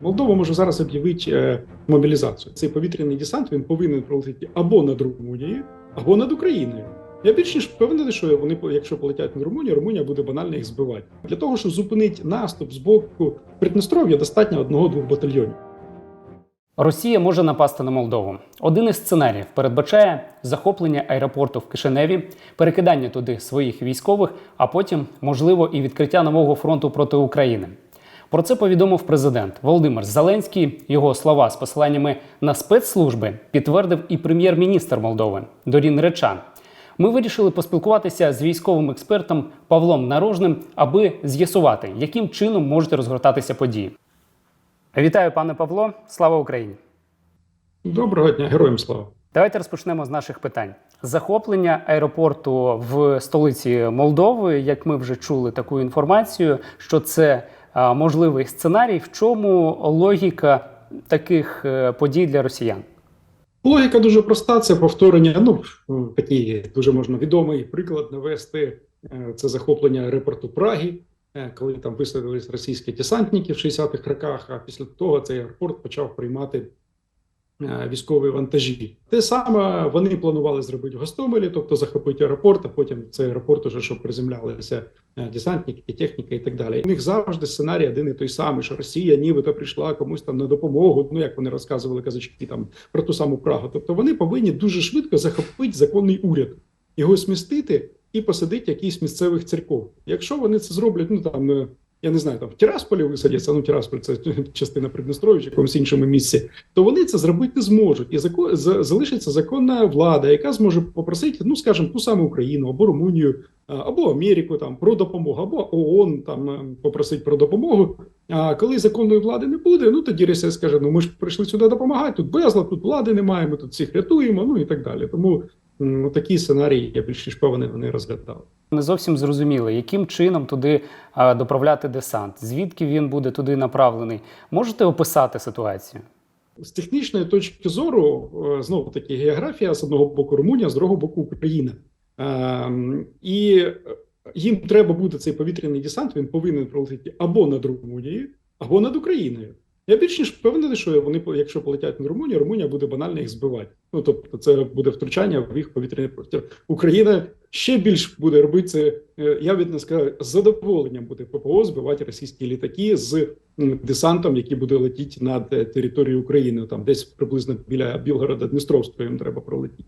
Молдова може зараз об'явити е, мобілізацію. Цей повітряний десант він повинен пролетіти або над Румунією, або над Україною. Я більш ніж впевнений, що вони, якщо полетять над Румунію, Румунія буде банально їх збивати. Для того, щоб зупинити наступ з боку Придністров'я, достатньо одного-двох батальйонів. Росія може напасти на Молдову. Один із сценаріїв передбачає захоплення аеропорту в Кишиневі, перекидання туди своїх військових, а потім, можливо, і відкриття нового фронту проти України. Про це повідомив президент Володимир Зеленський. Його слова з посиланнями на спецслужби підтвердив і прем'єр-міністр Молдови Дорін Речан. Ми вирішили поспілкуватися з військовим експертом Павлом Нарожним, аби з'ясувати, яким чином можуть розгортатися події. Вітаю, пане Павло. Слава Україні! Доброго дня, героям слава! Давайте розпочнемо з наших питань. Захоплення аеропорту в столиці Молдови, як ми вже чули таку інформацію, що це можливий сценарій. В чому логіка таких е, подій для росіян? Логіка дуже проста. Це повторення. Ну такий дуже можна відомий приклад навести. Е, Це захоплення аеропорту Праги, е, коли там висадились російські десантники в 60-х роках. А після того цей аеропорт почав приймати військові вантажі. Те саме вони планували зробити в Гостомелі, тобто захопити аеропорт, а потім цей аеропорт уже щоб приземлялися е, десантники, техніка і так далі. У них завжди сценарій один і той самий, що Росія нібито прийшла комусь там на допомогу. Ну як вони розказували казачки там про ту саму Прагу. Тобто вони повинні дуже швидко захопити законний уряд, його смістити і посадити якийсь місцевих церков. Якщо вони це зроблять, ну там. Я не знаю, там в Тирасполі висадяться, ну Тирасполь це частина Придністров'я, чи якомусь іншому місці, то вони це зробити не зможуть. І закон за- залишиться законна влада, яка зможе попросити, ну скажімо, ту саму Україну або Румунію, або Америку там про допомогу, або ООН там е, попросить про допомогу. А коли законної влади не буде, ну тоді Росія скаже: ну ми ж прийшли сюди допомагати. Тут безлад, тут влади немає, ми тут всіх рятуємо. Ну і так далі. Тому м, такий сценарій я більш ніж певний, вони розглядали. Не зовсім зрозуміло, яким чином туди а, доправляти десант, звідки він буде туди направлений. Можете описати ситуацію? З технічної точки зору, е, знову таки, географія з одного боку Румунія, з другого боку Україна. Ем, І е, їм треба буде цей повітряний десант, він повинен пролетіти або над Румунією, або над Україною. Я більш ніж впевнений, що вони, якщо полетять над Румунію, Румунія буде банально їх збивати. Ну тобто, це буде втручання в їх повітряний простір. Україна ще більш буде робити це. е, Я від не скажу, з задоволенням буде ППО збивати російські літаки з десантом, який буде летіти над е, територією України, там десь приблизно біля Білгорода Дністровського їм треба пролетіти.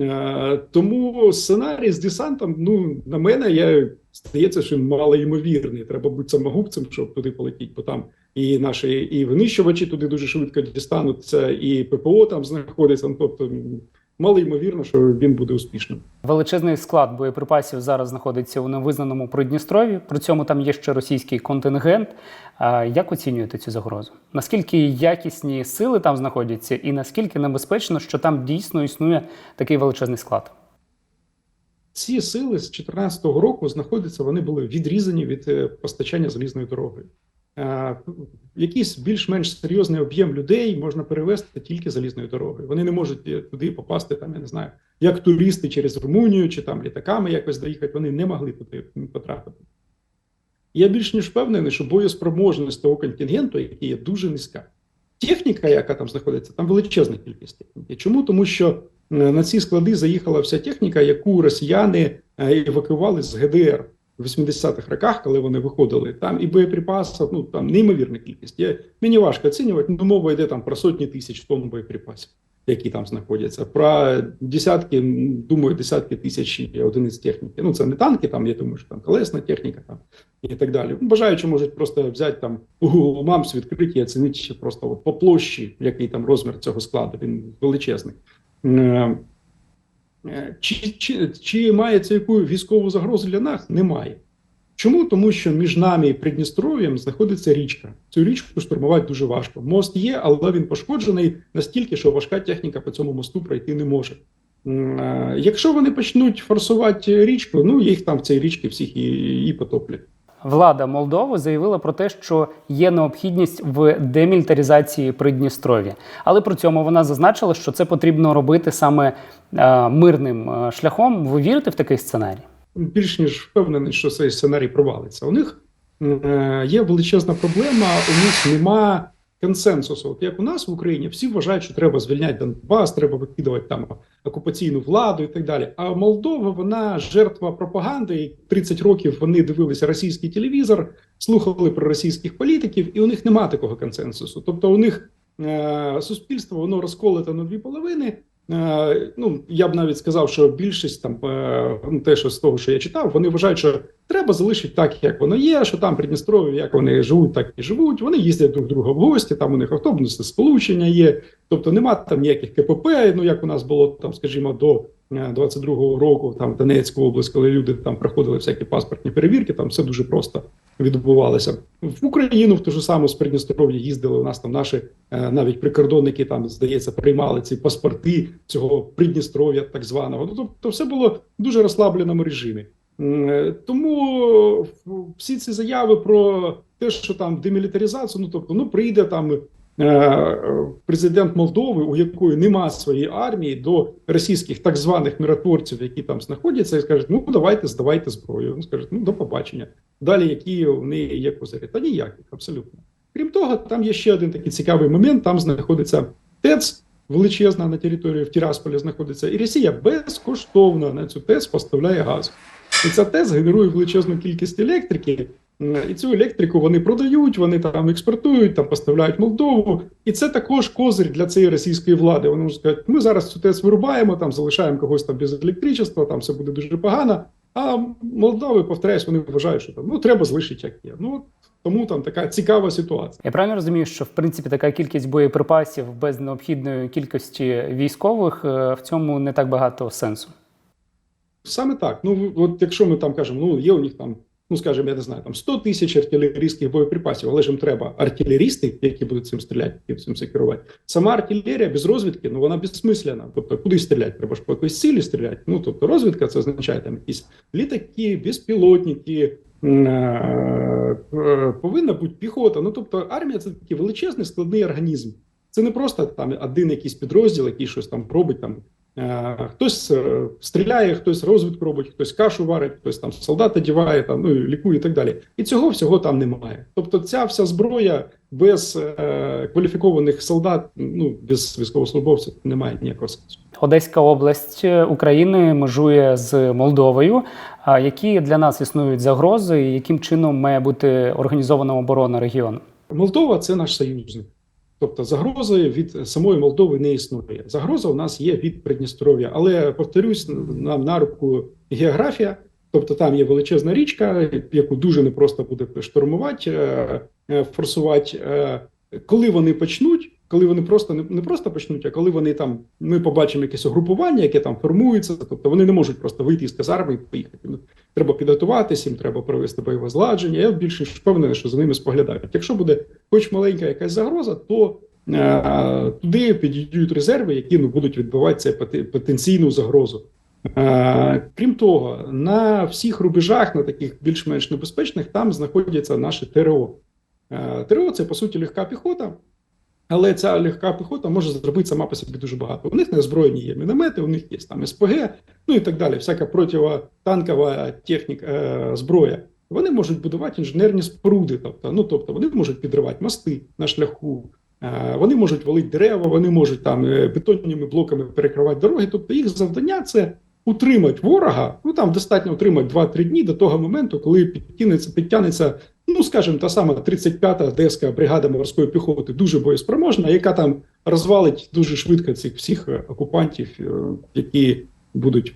Е, Тому сценарій з десантом, ну на мене, я здається, що він малоймовірний. Треба бути самогубцем, щоб туди полетіти, бо там і наші і винищувачі туди дуже швидко дістануться, і ППО там знаходиться. Ну, тобто мало ймовірно, що він буде успішним. Величезний склад боєприпасів зараз знаходиться у невизнаному Придністрові. При цьому там є ще російський контингент. А Як оцінюєте цю загрозу? Наскільки якісні сили там знаходяться, і наскільки небезпечно, що там дійсно існує такий величезний склад? Ці сили з 2014 року знаходяться, вони були відрізані від е, постачання залізної дороги. Е, Якийсь більш-менш серйозний об'єм людей можна перевезти тільки залізною дорогою. Вони не можуть е, туди попасти, там я не знаю, як туристи через Румунію чи там літаками якось доїхати. Вони не могли туди потрапити. Я більш ніж впевнений, що боєспроможність того контингенту, який є дуже низька. Техніка, яка там знаходиться, там величезна кількість техніки. Чому? Тому що е, на ці склади заїхала вся техніка, яку росіяни е, евакуювали з ГДР в 80-х роках, коли вони виходили. Там і боєприпасів, ну там неймовірна кількість. Я, мені важко оцінювати, ну мова йде там про сотні тисяч тонн боєприпасів, які там знаходяться. Про десятки, думаю, десятки тисяч одиниць техніки. Ну це не танки, там я думаю, що там колесна техніка там і так далі. Ну, Бажаючи можуть просто взяти там у Google Maps, оцінити ще просто от по площі, який там розмір цього складу. Він величезний. Е, Чи, чи, чи має це яку військову загрозу для нас? Немає. Чому? Тому що між нами і Придністров'ям знаходиться річка. Цю річку штурмувати дуже важко. Мост є, але він пошкоджений настільки, що важка техніка по цьому мосту пройти не може. Е, Якщо вони почнуть форсувати річку, ну їх там в цій річці всіх і, і потоплять. Влада Молдови заявила про те, що є необхідність в демілітаризації Придністров'я, але при цьому вона зазначила, що це потрібно робити саме е, мирним е, шляхом. Ви вірите в такий сценарій? більш ніж впевнений, що цей сценарій провалиться. У них е, є величезна проблема. У них нема консенсусу. От як у нас в Україні всі вважають, що треба звільняти Донбас, треба викидувати там окупаційну владу і так далі. А Молдова вона жертва пропаганди. І 30 років вони дивилися російський телевізор, слухали про російських політиків, і у них немає такого консенсусу. Тобто, у них е, суспільство воно розколото на дві половини. Е, ну я б навіть сказав, що більшість там е, ну, те, що з того, що я читав, вони вважають, що треба залишити так, як воно є. Що там Придністров'я, як вони живуть, так і живуть. Вони їздять друг друга в гості. Там у них автобуси сполучення є. Тобто нема там ніяких КПП. Ну як у нас було там, скажімо, до е, 22-го року, там Донецьку область, коли люди там проходили всякі паспортні перевірки, там все дуже просто відбувалося. В Україну в ту ж саму з Придністров'я їздили. У нас там наші е, навіть прикордонники там здається приймали ці паспорти цього Придністров'я, так званого. Ну тобто все було в дуже розслабленому режимі. Е, Тому всі ці заяви про те, що там демілітаризацію, ну тобто, ну прийде там президент Молдови, у якої нема своєї армії, до російських так званих миротворців, які там знаходяться, і скажуть: ну давайте здавайте зброю. Ну скажуть, ну до побачення. Далі які в неї є козирі? Та ніяких, абсолютно. Крім того, там є ще один такий цікавий момент. Там знаходиться ТЕЦ величезна на території в Тірасполі знаходиться, і Росія безкоштовно на цю ТЕЦ поставляє газ. І ця ТЕЦ генерує величезну кількість електрики, і цю електрику вони продають, вони там експортують, там поставляють Молдову. І це також козир для цієї російської влади. Вони можуть сказати, ми зараз цю ТЕЦ вирубаємо, там залишаємо когось там без електричества, там все буде дуже погано. А Молдови, повторяюсь, вони вважають, що там ну треба залишити як є. Ну тому там така цікава ситуація. Я правильно розумію, що в принципі така кількість боєприпасів без необхідної кількості військових е, в цьому не так багато сенсу. Саме так. Ну от якщо ми там кажемо, ну є у них там, ну скажімо, я не знаю, там 100 тисяч артилерійських боєприпасів, але ж їм треба артилерісти, які будуть цим стріляти, які цим все керувати. Сама артилерія без розвідки, ну вона безсмисляна. Тобто, куди стріляти? Треба ж по якоїсь цілі стріляти. Ну тобто, розвідка це означає там якісь літаки, безпілотники. е, е, Повинна бути піхота. Ну тобто, армія це такий величезний складний організм. Це не просто там один якийсь підрозділ, який щось там робить там. Е, Хтось е, стріляє, хтось розвідку робить, хтось кашу варить, хтось там солдата діває, там ну лікує і так далі. І цього всього там немає. Тобто, ця вся зброя без е, кваліфікованих солдат, ну без військовослужбовців, не має ніякого сенсу. Одеська область України межує з Молдовою. А які для нас існують загрози, і яким чином має бути організована оборона регіону? Молдова це наш союзник. Тобто загрози від самої Молдови не існує. Загроза у нас є від Придністров'я. Але повторюсь, нам на руку географія. Тобто там є величезна річка, яку дуже непросто буде штурмувати, е, е, форсувати. Е, Коли вони почнуть, коли вони просто не, не просто почнуть, а коли вони там ми побачимо якесь угрупування, яке там формується, тобто вони не можуть просто вийти з казарми і поїхати. Ну, Треба підготуватися, їм треба провести бойове зладження. Я більше впевнений, що за ними споглядають. Якщо буде хоч маленька якась загроза, то е, туди підійдуть резерви, які ну, будуть відбивати потенційну загрозу. Е, крім того, на всіх рубежах, на таких більш-менш небезпечних, там знаходяться наші ТРО. Е, ТРО це по суті легка піхота. Але ця легка піхота може зробити сама по собі дуже багато. У них не озброєні є міномети, у них є там СПГ, ну і так далі. Всяка противотанкова техніка е, зброя. Вони можуть будувати інженерні споруди, тобто, ну тобто вони можуть підривати мости на шляху, е, вони можуть валити дерева, вони можуть там е, бетонними блоками перекривати дороги. Тобто їх завдання це утримати ворога. Ну там достатньо утримати 2-3 дні до того моменту, коли підтягнеться, підтягнеться ну скажімо, та сама 35-та Одеська бригада морської піхоти дуже боєспроможна, яка там розвалить дуже швидко цих всіх е, окупантів, е, які будуть,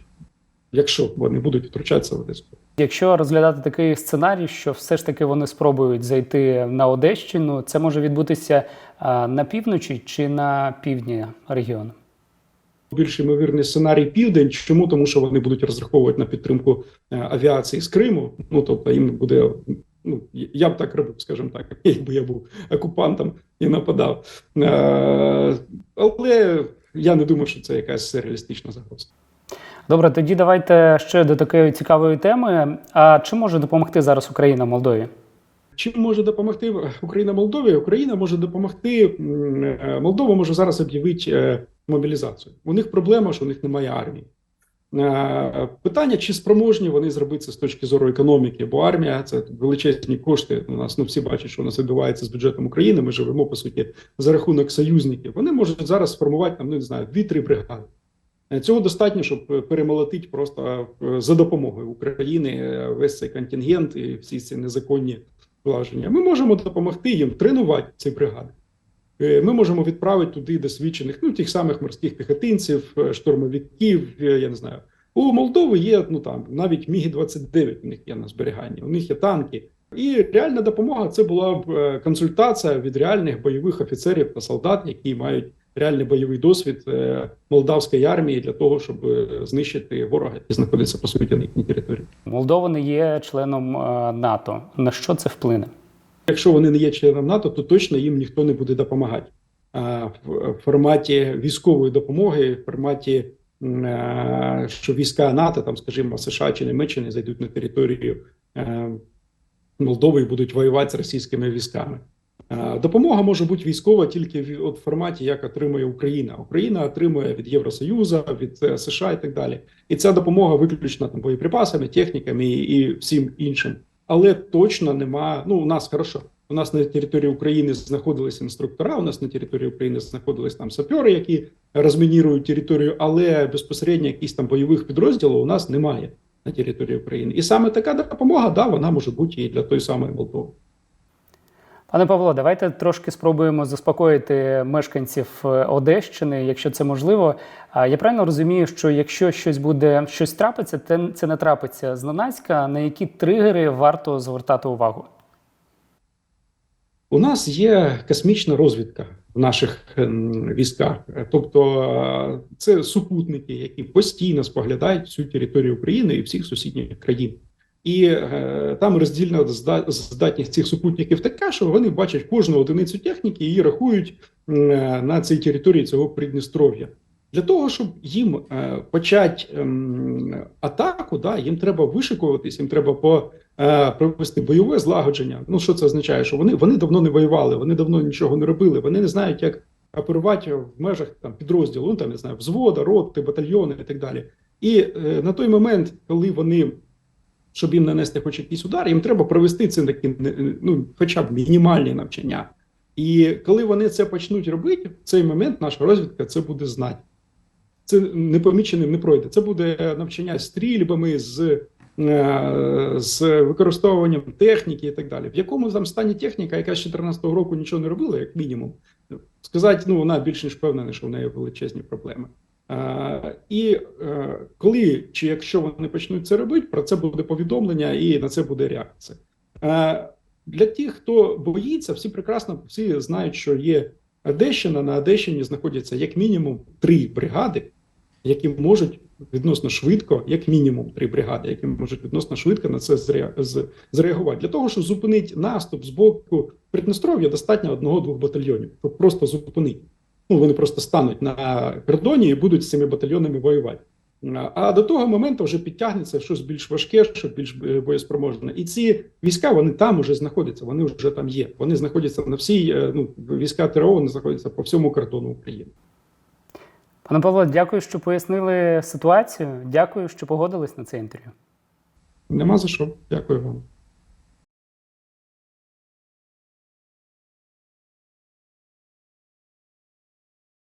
якщо вони будуть втручатися в Одесу. Якщо розглядати такий сценарій, що все ж таки вони спробують зайти на Одещину, це може відбутися на півночі чи на півдні регіону? Більш ймовірний сценарій південь. Чому тому, що вони будуть розраховувати на підтримку е, авіації з Криму? Ну тобто їм буде. Ну, я б так робив, скажімо так, якби я був окупантом і нападав. Е, але я не думаю, що це якась реалістична загроза. Добре, тоді давайте ще до такої цікавої теми. А чи може допомогти зараз Україна Молдові? Чим може допомогти Україна Молдові? Україна може допомогти е, Молдова може зараз об'явити мобілізацію. У них проблема, що у них немає армії. Е, Питання, чи спроможні вони зробити це з точки зору економіки, бо армія це величезні кошти. У нас ну всі бачать, що у нас відбувається з бюджетом України. Ми живемо по суті за рахунок союзників. Вони можуть зараз сформувати там, ну не знаю, дві-три бригади. Е, Цього достатньо, щоб перемолотити просто е, за допомогою України весь цей контингент і всі ці незаконні влаження. Ми можемо допомогти їм тренувати ці бригади. Е, Ми можемо відправити туди досвідчених, ну тих самих морських піхотинців, е, штурмовиків. е, Я не знаю. У Молдови є ну там навіть Міги 29 у них є на зберіганні, у них є танки. І реальна допомога це була б консультація від реальних бойових офіцерів та солдат, які мають реальний бойовий досвід молдавської армії для того, щоб знищити ворога, який знаходиться по суті на їхній території. Молдова не є членом НАТО. На що це вплине? Якщо вони не є членом НАТО, то точно їм ніхто не буде допомагати. В форматі військової допомоги, в форматі е, що війська НАТО, там, скажімо, США чи Німеччини зайдуть на територію е, Молдови і будуть воювати з російськими військами. Допомога може бути військова тільки в форматі, як отримує Україна. Україна отримує від Євросоюзу, від е, США і так далі. І ця допомога виключно там боєприпасами, техніками і всім іншим. Але точно нема. Ну, у нас хорошо. У нас на території України знаходилися інструктора. У нас на території України знаходились там сапери, які розмінірують територію, але безпосередньо якісь там бойових підрозділів у нас немає на території України. І саме така допомога, да, вона може бути і для той самої Молдови. Пане Павло, давайте трошки спробуємо заспокоїти мешканців е, Одещини, якщо це можливо. А я правильно розумію, що якщо щось буде щось трапиться, те це не трапиться зненацька. На які тригери варто звертати увагу? У нас є космічна розвідка в наших ем, військах, Е, тобто е, це супутники, які постійно споглядають всю територію України і всіх сусідніх країн. І е, там роздільна зда- здатність цих супутників така, що вони бачать кожну одиницю техніки і її рахують е, на цій території цього Придністров'я. Для того, щоб їм е, почати ем, атаку, да, їм треба вишикуватись, їм треба по е, провести бойове злагодження. Ну що це означає? Що вони, вони давно не воювали, вони давно нічого не робили, вони не знають, як оперувати в межах там підрозділу, ну там не знаю, взвода, роти, батальйони і так далі. І е, на той момент, коли вони, щоб їм нанести хоч якийсь удар, їм треба провести це такі ну, хоча б мінімальні навчання. І коли вони це почнуть робити, в цей момент наша розвідка це буде знати. Це непоміченим не пройде. Це буде навчання стрільбами з е, з використовуванням техніки і так далі. В якому там стані техніка, яка з 2014 року нічого не робила, як мінімум, сказати, ну вона більш ніж впевнена, що в неї величезні проблеми. Е, і е, коли чи якщо вони почнуть це робити, про це буде повідомлення, і на це буде реакція. Е, для тих, хто боїться, всі прекрасно всі знають, що є Одещина. На Одещині знаходяться як мінімум три бригади, які можуть відносно швидко, як мінімум три бригади, які можуть відносно швидко на це зре- зреагувати. Для того, щоб зупинити наступ з боку Придністров'я, достатньо одного-двох батальйонів, щоб просто зупинити. Ну, вони просто стануть на кордоні і будуть з цими батальйонами воювати. А до того моменту вже підтягнеться щось більш важке, що більш е, боєспроможне. І ці війська вони там вже знаходяться, вони вже там є. Вони знаходяться на всій, е, ну, війська ТРО вони знаходяться по всьому кордону України. Пане Павло, дякую, що пояснили ситуацію. Дякую, що погодились на це інтерв'ю. Нема за що. Дякую вам.